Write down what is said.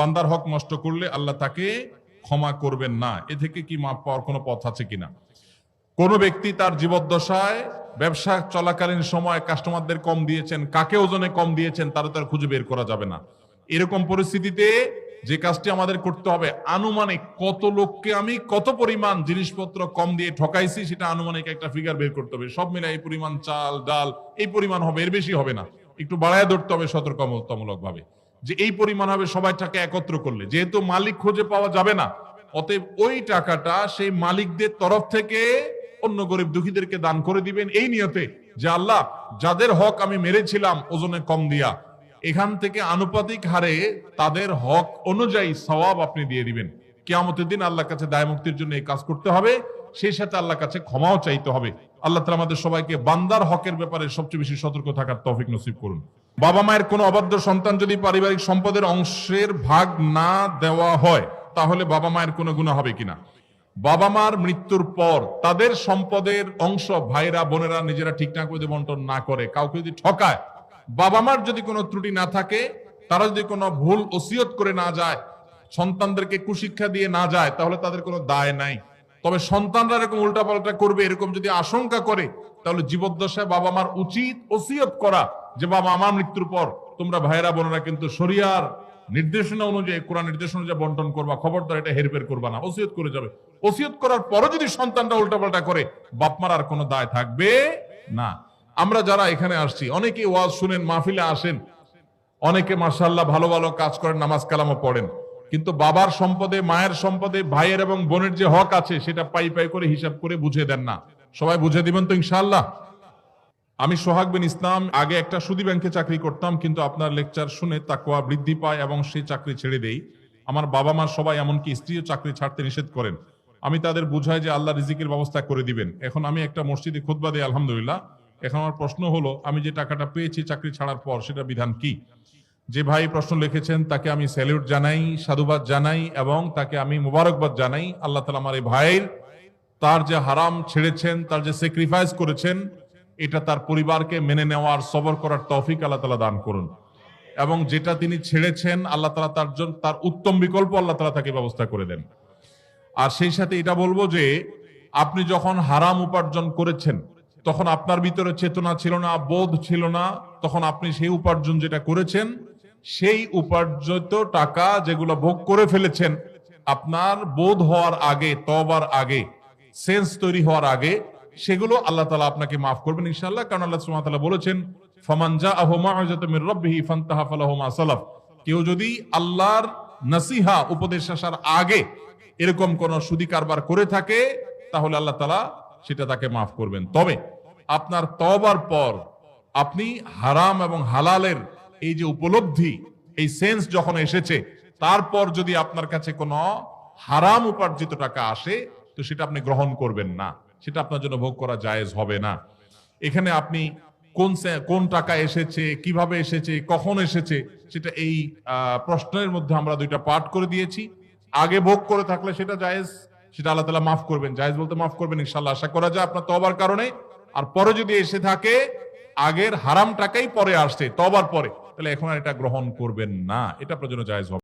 বান্দার হক নষ্ট করলে আল্লাহ তাকে ক্ষমা করবেন না। এ থেকে কি মাপ পাওয়ার কোনো পথ আছে কিনা? কোন ব্যক্তি তার জীবদ্দশায় ব্যবসা চলাকালীন সময় কাস্টমারদের কম দিয়েছেন কাকে ওজনে কম দিয়েছেন, তারা তার খুঁজে বের করা যাবে না। এরকম পরিস্থিতিতে যে কাজটি আমাদের করতে হবে, আনুমানিক কত লোককে আমি কত পরিমাণ জিনিসপত্র কম দিয়ে ঠকাইছি সেটা আনুমানিক একটা ফিগার বের করতে হবে। সব মিলে এই পরিমাণ চাল, ডাল, এই পরিমাণ হবে, এর বেশি হবে না। একটু বাড়ায় ধরতে হবে সতর্কতামূলক ভাবে যে এই পরিমাণ হবে, সবাই টাকা একত্র করলে। যেহেতু মালিক খুঁজে পাওয়া যাবে না, অতএব ওই টাকাটা সেই মালিকদের তরফ থেকে অন্য গরিব দুঃখীদেরকে দান করে দিবেন। এই নিয়তে যে আল্লাহ, যাদের হক আমি মেরেছিলাম ওজনে কম দিয়া, এখান থেকে আনুপাতিক হারে তাদের হক অনুযায়ী সওয়াব আপনি দিয়ে দিবেন। কেয়ামতের দিন আল্লাহর কাছে দায় মুক্তির জন্য এই কাজ করতে হবে, সেই সাথে আল্লাহর কাছে ক্ষমাও চাইতে হবে। আল্লাহ তালা আমাদের সবাইকে বান্দার হকের ব্যাপারে সবচেয়ে বেশি সতর্ক থাকার তফিক নসিব করুন। বাবা মায়ের কোনো অবাধ্য সন্তান যদি পারিবারিক সম্পদের অংশের ভাগ না দেওয়া হয়, তাহলে বাবা মায়ের কোনো গুণা হবে কিনা? বাবা মার মৃত্যুর পর তাদের সম্পদের অংশ ভাইরা, বোনেরা নিজেরা ঠিকঠাক করে বন্টন না করে, কাউকে যদি ঠকায়, বাবা মার যদি কোনো ত্রুটি না থাকে, তারা যদি কোনো ভুল ওসিয়ত করে না যায়, সন্তানদেরকে কুশিক্ষা দিয়ে না যায়, তাহলে তাদের কোনো দায় নাই। তবে সন্তানরা এরকম উল্টাপাল্টা করবে, এরকম যদি আশঙ্কা করে, তাহলে জীবদ্দশায় বাবা মার উচিত ওসিয়ত করা। যে বাবা, আমার মৃত্যুর পর তোমরা ভাইরা বোনেরা কিন্তু শরিয়ার নির্দেশনা অনুযায়ী, কোরআন নির্দেশনা অনুযায়ী বন্টন করবা, খবরদার এটা হেরফের করবা না, ওসিয়ত করে যাবে। ওসিয়ত করার পরও যদি সন্তানরা উল্টাপাল্টা করে বাপমার আর কোনো দায় থাকবে না। আমরা যারা এখানে আসছি অনেকে ওয়াজ শুনেন, মাহফিলে আসেন, অনেকে মার্শাল্লাহ ভালো ভালো কাজ করেন, নামাজ কালামও পড়েন। কিন্তু বাবার সম্পদে, মায়ের সম্পদে, ভাইয়ের এবং বোনের যে হক আছে, সেটা পাই পাই করে হিসাব করে বুঝে দেন না। সবাই বুঝে দিবেন তো ইনশাআল্লাহ? আমি সোহাগ বিন ইসলাম, আগে একটা সুদী ব্যাংকে চাকরি করতাম, কিন্তু আপনার লেকচার শুনে তাকুয়া বৃদ্ধি পায় এবং সেই চাকরি ছেড়ে দেই। আমার বাবা মা সবাই এমনকি স্ত্রীও চাকরি ছাড়তে নিষেধ করেন। আমি তাদের বুঝাই যে আল্লাহ রিজিকের ব্যবস্থা করে দিবেন। এখন আমি একটা মসজিদে খুতবা দিই, আলহামদুলিল্লাহ। এখন আমার প্রশ্ন হলো, আমি যে টাকাটা পেয়েছি চাকরি ছাড়ার পর সেটা বিধান কি? যে ভাই প্রশ্ন লিখেছেন, তাকে আমি স্যালিউট জানাই, সাধুবাদ জানাই এবং তাকে আমি মুবারকবাদ জানাই। আল্লাহ তালা আমার এই ভাইয়ের, তার যে হারাম ছেড়েছেন, তার যে স্যাক্রিফাইস করেছেন এটা তার পরিবারকে মেনে নেওয়ার, সবর করার তৌফিক আল্লাহ তালা দান করুন। এবং যেটা তিনি ছেড়েছেন, আল্লাহ তালা তার জন্য তার উত্তম বিকল্প আল্লাহ তালা তাকে ব্যবস্থা করে দেন। আর সেই সাথে এটা বলব যে, আপনি যখন হারাম উপার্জন করেছেন, তখন আপনার ভিতরে চেতনা ছিল না, বোধ ছিল না, তখন আপনি সেই উপার্জন যেটা করেছেন, সেই উপার্জিত টাকা যেগুলো ভোগ করে ফেলেছেন, আপনার বোধ হওয়ার আগে তবার আগে, সেন্স তৈরি হওয়ার আগে সেগুলো আল্লাহ তালা আপনাকে মাফ করবেন ইনশাল্লাহ কারণ আল্লাহ সুবহানাহু বলেছেন, ফামান জাআহু মাউযাতু মির রাব্বিহি কেউ যদি আল্লাহর নসিহা, উপদেশ আসার আগে এরকম কোন সুদি কারবার করে থাকে, তাহলে আল্লাহ তালা সেটা তাকে মাফ করবেন। তবে আপনার তবার পর আপনি হারাম এবং হালালের এই যে উপলব্ধি, এই সেন্স যখন এসেছে, তারপর যদি আপনার কাছে কোনো হারাম উপার্জিত টাকা আসে, তো সেটা আপনি গ্রহণ করবেন না। সেটা আপনার জন্য ভোগ করা জায়েজ হবে না। এখানে আপনি কোন কোন টাকা এসেছে, কীভাবে এসেছে, কখন এসেছে, সেটা এই প্রশ্নের মধ্যে আমরা দুইটা পাঠ করে দিয়েছি। আগে ভোগ করে থাকলে সেটা জায়েজ, সেটা আল্লাহ তালা মাফ করবেন। জায়েজ বলতে মাফ করবেন ইনশাল্লাহ আশা করা যায় আপনার তবার কারণে। আর পরে যদি এসে থাকে, আগের হারাম টাকাই পরে আসছে তবার পরে। তাহলে এখন আর এটা গ্রহণ করবেন না, এটা আপনার জন্য জায়েজ হবে